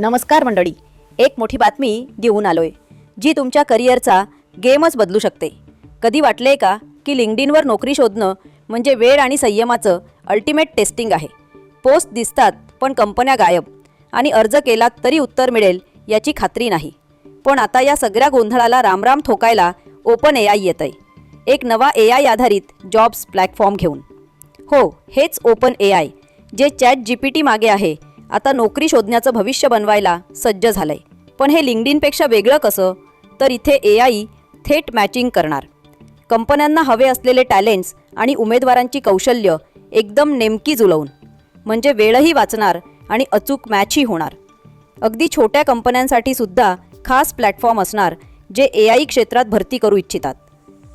नमस्कार मंडळी. एक मोठी बातमी घेऊन आलोय जी तुमच्या करिअरचा गेमच बदलू शकते. कधी वाटले का की लिंक्डइनवर नोकरी शोधणं म्हणजे वेळ आणि संयमाचं अल्टिमेट टेस्टिंग आहे. पोस्ट दिसतात पण कंपन्या गायब. आणि अर्ज केलात तरी उत्तर मिळेल याची खात्री नाही. पण आता या सगळ्या गोंधळाला रामराम ठोकायला ओपन ए आय येत आहे एक नवा ए आय आधारित जॉब्स प्लॅटफॉर्म घेऊन. हो हेच ओपन ए आय जे चॅट जी पी टी मागे आहे. आता नोकरी शोधण्याचं भविष्य बनवायला सज्ज झालंय. पण हे लिंगडिनपेक्षा वेगळं कसं? तर इथे ए आय थेट मॅचिंग करणार. कंपन्यांना हवे असलेले टॅलेंट्स आणि उमेदवारांची कौशल्य एकदम नेमकी जुळवून म्हणजे वेळही वाचणार आणि अचूक मॅचही होणार. अगदी छोट्या कंपन्यांसाठी सुद्धा खास प्लॅटफॉर्म असणार जे ए आय क्षेत्रात भरती करू इच्छितात.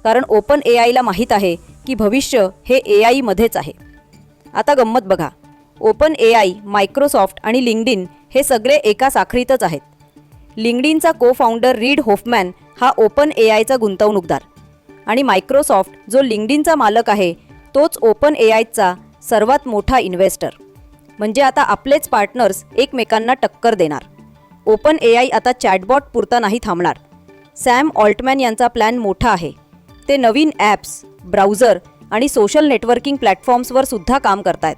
कारण ओपन ए आयला माहीत आहे की भविष्य हे ए आयमध्येच आहे. आता गंमत बघा. ओपन ए आय मायक्रोसॉफ्ट आणि लिंगडिन हे सगळे एका साखरीतच आहेत. लिंगडिनचा को फाउंडर रीड होफमॅन हा ओपन ए आयचा गुंतवणूकदार. आणि मायक्रोसॉफ्ट जो लिंगडिनचा मालक आहे तोच ओपन ए आयचा सर्वात मोठा इन्व्हेस्टर. म्हणजे आता आपलेच पार्टनर्स एकमेकांना टक्कर देणार. ओपन ए आय आता चॅटबॉट पुरता नाही थांबणार. सॅम ऑल्टमॅन यांचा प्लॅन मोठा आहे. ते नवीन ॲप्स ब्राउझर आणि सोशल नेटवर्किंग प्लॅटफॉर्म्सवर सुद्धा काम करतायत.